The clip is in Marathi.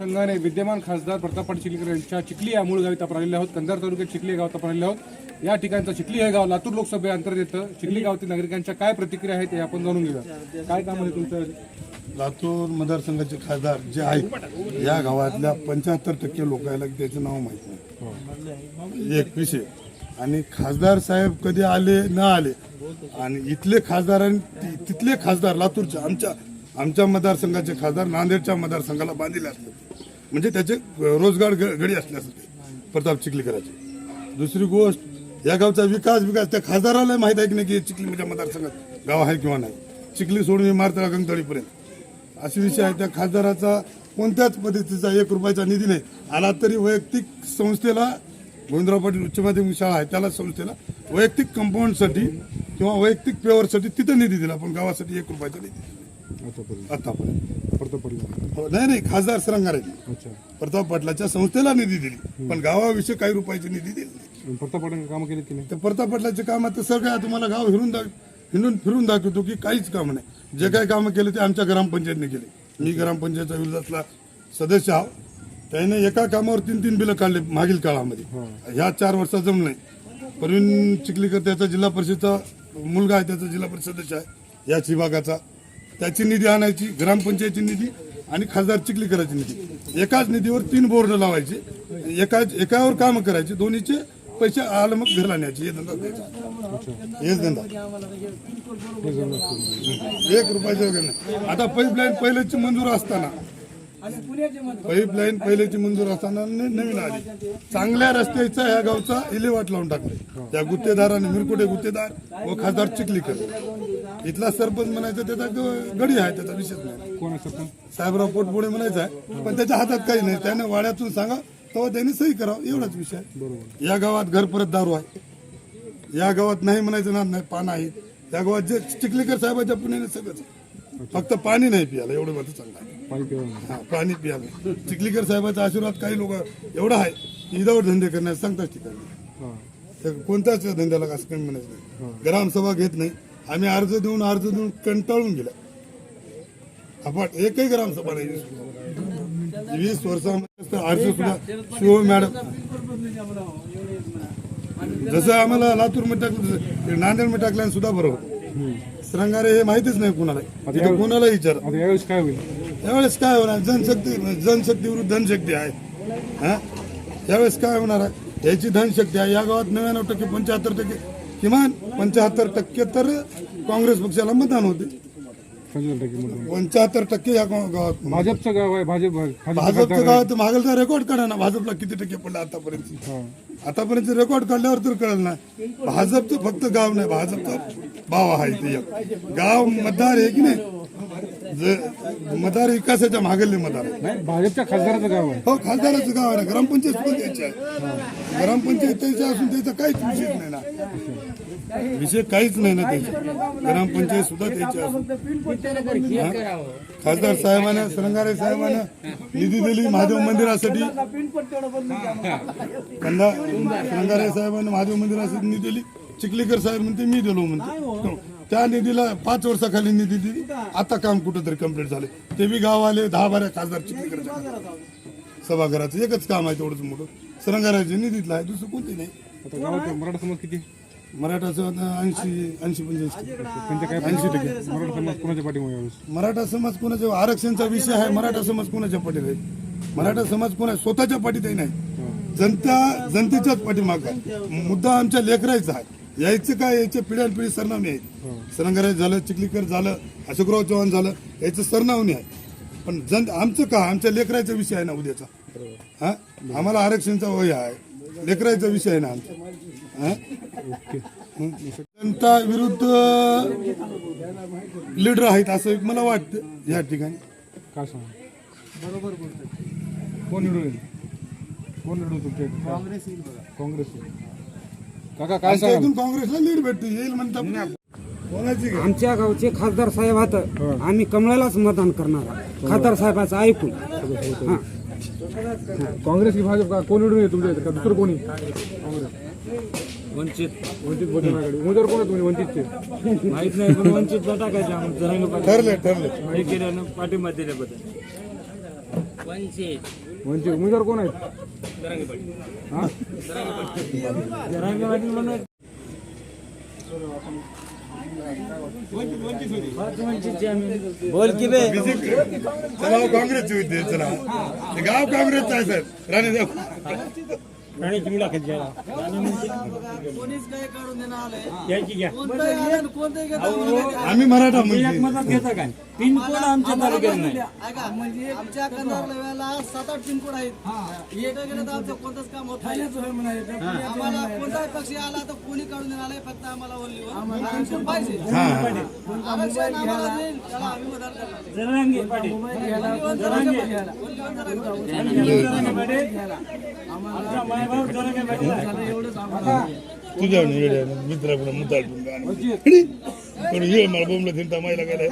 संघाने विद्यमान खासदार प्रताप चिखलीकर यांच्या चिखली या मूळ गावी आपण आलेले आहोत. कंधार तालुक्यात चिखली या गावात आपण आलेले आहोत. या ठिकाणचं चिखली हे गाव लातूर लोकसभे अंतर्गत येतं. चिखली गावातील नागरिकांच्या काय प्रतिक्रिया आहेत ते आपण जाणून घेऊया. काय काम आहे तुमचं? लातूर मतदारसंघाचे खासदार जे आहेत या गावातल्या पंच्याहत्तर टक्के लोकांना त्याचं नाव माहीत नाही. एक विषय. आणि खासदार साहेब कधी आले न आले आणि इथले खासदार आणि तिथले खासदार लातूरचे आमच्या आमच्या मतदारसंघाचे खासदार नांदेडच्या मतदारसंघाला बांधलेले असतात. म्हणजे त्याचे रोजगार ग- गडी असले प्रताप चिखलीकराचे. दुसरी गोष्ट या गावचा विकास विकास. त्या खासदाराला माहीत आहे की नाही की चिखली म्हणजे मतदारसंघात गाव आहे किंवा नाही? चिखली सोडून इमारतळा गंगतळीपर्यंत. असे विषय आहे. त्या खासदाराचा कोणत्याच पद्धतीचा एक रुपयाचा निधी नाही. आला तरी वैयक्तिक संस्थेला गोविंदराव पाटील उच्च माध्यमिक शाळा आहे त्याला संस्थेला वैयक्तिक कंपाऊंडसाठी किंवा वैयक्तिक पेवरसाठी तिथं निधी दिला पण गावासाठी एक रुपयाचा निधी दिला. आतापर्यंत आतापर्यंत. प्रताप पाटील हो, नाही नाही खासदार सरंगाराची अच्छा. प्रताप पाटलाच्या संस्थेला निधी दिली. पण गावाविषयी काही रुपयाची निधी दिली प्रताप पाटील कामं केली की नाही? तर प्रताप पाटलाचे काम आता सगळं तुम्हाला गाव हिरून दाख हिंडून फिरून दाखवतो की काहीच काम नाही. जे काही कामं केले ते आमच्या ग्रामपंचायतने केले. मी ग्रामपंचायतच्या विरोधातला सदस्य आहो. त्याने एका कामावर तीन तीन बिलं काढले मागील काळामध्ये. ह्या चार वर्षात जमलं नाही प्रवीण चिखलीकर त्याचा जिल्हा परिषदचा मुलगा आहे त्याचा जिल्हा परिषद सदस्य आहे. याच विभागाचा. त्याची निधी आणायची ग्रामपंचायतची निधी आणि खासदार चिखलीकराची निधी. एकाच निधीवर तीन बोर्ड लावायचे. एकाच एकावर काम करायचे. दोन्हीचे पैसे आलं मग घरला न्यायचे. हे धंदा हेच धंदा. एक रुपयाचे वगैरे नाही. आता पाईपलाईन पहिल्याची मंजूर असताना पाईपलाईन पहिल्याची मंजूर असताना न- नवीन आली. चांगल्या रस्त्याचा ह्या गावचा इलेवाट लावून टाकले. त्या गुत्तेदाराने मिरकुटे गुत्तेदार व खासदार चिखलीकर इथला सरपंच म्हणायचा त्याचा गडी आहे त्याचा विषय नाही. साहेबराव पोटपुढे म्हणायचं आहे पण त्याच्या हातात काही नाही. त्याने वाड्यातून सांगा तेव्हा त्यांनी सही करावं एवढाच विषय आहे. या गावात घर परत दारू आहे. या गावात नाही म्हणायचं ना नाही पान आहे. या गावात जे चिखलीकर साहेबाच्या पुण्याने सगळंच. फक्त पाणी नाही पियाला एवढं मात्र चांगलं पाणी पियाला चिखलीकर साहेबाचा आशीर्वाद काही लोक एवढा आहे की इदावर धंदे करण्यास सांगताच ठिकाणी. हां. तर कोणत्याच धंद्याला असं काही म्हणायचं नाही. ग्रामसभा घेत नाही. आम्ही अर्ज देऊन अर्ज देऊन कंटाळून गेला. आपण एकही ग्रामसभा नाही वीस वर्षामध्ये अर्ज सुद्धा शिव मॅडम जसं आम्हाला लातूरमध्ये टाकलं तसं नांदेडमध्ये टाकल्याने सुद्धा बरोबर श्रंगारे हे माहितीच नाही कुणाला. कोणाला विचार. काय होईल? यावेळेस काय होणार? जनशक्ती जनशक्ती विरुद्ध धनशक्ती आहे. हा? यावेळेस काय होणार? आहे याची धनशक्ती आहे. या गावात नव्याण्णव टक्के पंच्याहत्तर टक्के किमान पंच्याहत्तर टक्के तर काँग्रेस पक्षाला मतदान होते. पंच्याहत्तर टक्के या गाव- गावात भाजपचं गाव आहे. भाजप भाजप भाजपचं गावात मागलचा रेकॉर्ड काढा ना. भाजपला किती टक्के पडला आतापर्यंत? आतापर्यंत रेकॉर्ड काढल्यावर तर कळलं ना. भाजपचं फक्त गाव नाही भाजपचा भाव आहे ते एक. गाव मतदार आहे की नाही? ज- मतदार विकासाच्या मागले मतदार भाजपच्या खासदाराचं गाव आहे. हो खासदाराचं गाव आहे ना. ग्रामपंचायत पण द्यायची आहे. ग्रामपंचायत द्यायची असून त्याचा काहीच विषय नाही ना. विषय काहीच नाही ना त्याचा. ग्रामपंचायत सुद्धा असून हा? खासदार साहेबांना सरंगारे साहेबांना निधी दिली महादेव मंदिरासाठी. कंदा सरंगारे साहेबांना महादेव मंदिरासाठी निधी दिली. चिखलीकर साहेब म्हणते मी दिलो म्हणते. त्या निधीला पाच वर्षाखाली निधी दिली. आता काम कुठं तरी कंप्लीट झाले. ते बी गाव आले दहा बारा खासदार चिखलीकरच्या सभागृहाचं एकच काम आहे तेवढंच मोठं. सरंगाराचे निधीतलं आहे दुसरं कोणते नाही. मराठा समाज किती? मराठाचं ऐंशी ऐंशी पंच्याऐंशी ऐंशी टक्के. मराठा समाज कोणाच्या पाठीमागे मराठा समाज कोणाच्या आरक्षणचा विषय आहे मराठा समाज कोणाच्या पाठीत आहे? मराठा समाज कोणा स्वतःच्या पाठीतही नाही. जनता जनतेच्याच पाठीमागा आहे. मुद्दा आमच्या लेकरायचा आहे. यायचं काय? याच्या पिढ्यान पिढी सरनामे आहेत. सरंगराज झालं चिखलीकर झालं अशोकराव चव्हाण झालं याचं सरनावणी आहे. पण जन आमचं का? आमच्या लेकरायचा विषय आहे ना उद्याचा. हा? आम्हाला आरक्षणचा वय आहे. लेकरायचा विषय आहे ना आमचा. जनता विरुद्ध लीडर आहेत असं एक मला वाटतं या ठिकाणी. काय सांग? बरोबर कोण निवडून येईल? कोण निवडून तुमच्या इथे? काँग्रेस काँग्रेस येईल. काका काय आमच्या सांगाल? इथून काँग्रेसला लीड भेटते येईल? आमच्या गावचे खासदार साहेब आहेत आम्ही कमळालाच मतदान करणार आहोत. खासदार साहेबाचं ऐकून. हा. काँग्रेस की भाजप का? कोण निवडून येईल तुमच्या इथे? का दुसरं कोणी? काँग्रेस वंचित. वंचित बहुजन आघाडी. उमेदवार कोण आहे तुम्ही? वंचितचे. माहीत नाही पण वंचितला टाकायचं आम्ही जरांगे पाटील. ठरले ठरले. हे केल्यानं पाठिंबा दिल्याबद्दल. म्हणजे उमेदवार कोण आहेत? हा? चला हो, काँग्रेसचे होते चला. गाव काँग्रेसचं आहे सर राणे आलं कोणतंही घेता म्हणून आम्ही मराठा म्हणजे पिनकोड आमच्या तालुक्यात नाही. म्हणजे आमच्या कंधार लेव्याला सात आठ पिनकोड आहेत. एक गेलं तर आमचं कोणतंच काम होत नाही. आम्हाला कोणताही पक्षी आला तर कोणी काढून देणार फक्त आम्हाला ओनली आरक्षण पाहिजे. आरक्षण आम्हाला देईल. त्याला आम्ही मतदान करणार. Only one Jarange. तुझ्या मित्राकडे मुद्दा मला बोंबला तिंता मायला गेलाय.